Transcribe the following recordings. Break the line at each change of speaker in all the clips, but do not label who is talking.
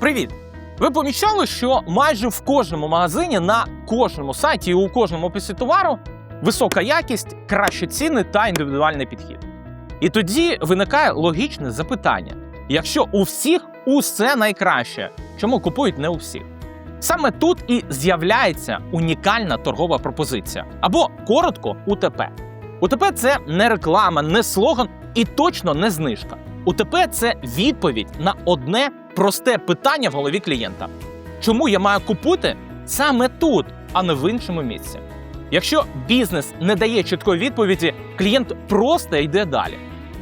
Привіт! Ви помічали, що майже в кожному магазині, на кожному сайті і у кожному описі товару висока якість, кращі ціни та індивідуальний підхід. І тоді виникає логічне запитання: якщо у всіх усе найкраще, чому купують не у всіх? Саме тут і з'являється унікальна торгова пропозиція або коротко УТП. УТП це не реклама, не слоган і точно не знижка. УТП це відповідь на одне просте питання в голові клієнта: чому я маю купити саме тут, а не в іншому місці? Якщо бізнес не дає чіткої відповіді, клієнт просто йде далі.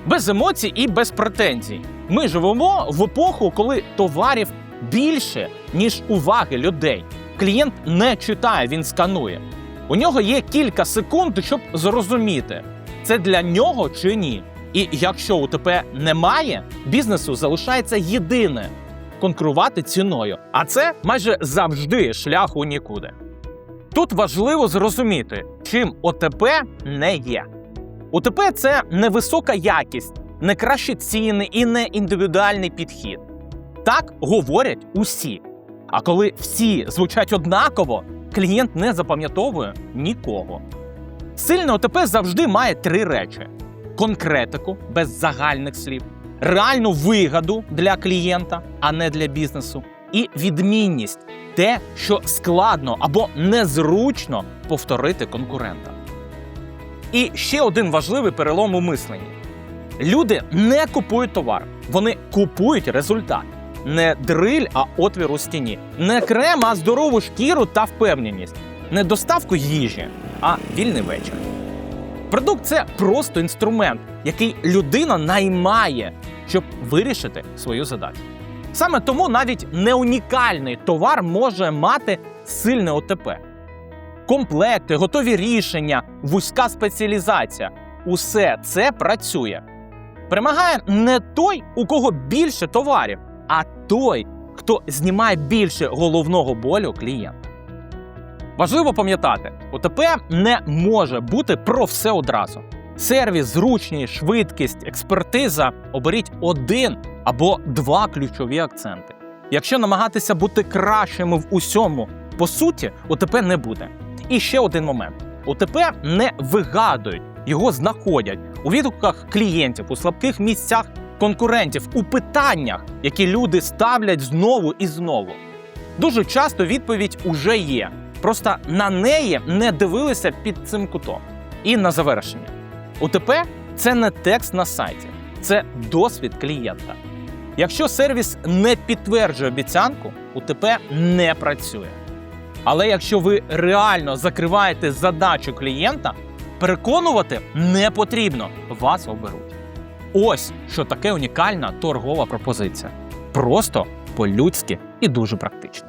Без емоцій і без претензій. Ми живемо в епоху, коли товарів більше, ніж уваги людей. Клієнт не читає, він сканує. У нього є кілька секунд, щоб зрозуміти, це для нього чи ні. І якщо УТП немає, бізнесу залишається єдине конкурувати ціною. А це майже завжди шлях у нікуди. Тут важливо зрозуміти, чим ОТП не є. УТП це не висока якість, не кращі ціни і не індивідуальний підхід. Так говорять усі. А коли всі звучать однаково, клієнт не запам'ятовує нікого. Сильне ОТП завжди має три речі: конкретику без загальних слів, реальну вигаду для клієнта, а не для бізнесу, і відмінність те, що складно або незручно повторити конкурента. І ще один важливий перелом у мисленні: люди не купують товар, вони купують результат. Не дриль, а отвір у стіні, не крем, а здорову шкіру та впевненість, не доставку їжі, а вільний вечір. Продукт це просто інструмент, який людина наймає, щоб вирішити свою задачу. Саме тому навіть не унікальний товар може мати сильне ОТП. Комплекти, готові рішення, вузька спеціалізація усе це працює. Перемагає не той, у кого більше товарів, а той, хто знімає більше головного болю клієнта. Важливо пам'ятати, ОТП не може бути про все одразу. Сервіс, зручність, швидкість, експертиза оберіть один або два ключові акценти. Якщо намагатися бути кращими в усьому, по суті, ОТП не буде. І ще один момент: ОТП не вигадують, його знаходять у відгуках клієнтів, у слабких місцях конкурентів, у питаннях, які люди ставлять знову і знову. Дуже часто відповідь уже є. Просто на неї не дивилися під цим кутом. І на завершення: УТП це не текст на сайті, це досвід клієнта. Якщо сервіс не підтверджує обіцянку, УТП не працює. Але якщо ви реально закриваєте задачу клієнта, переконувати не потрібно, вас оберуть. Ось що таке унікальна торгова пропозиція. Просто по-людськи і дуже практично.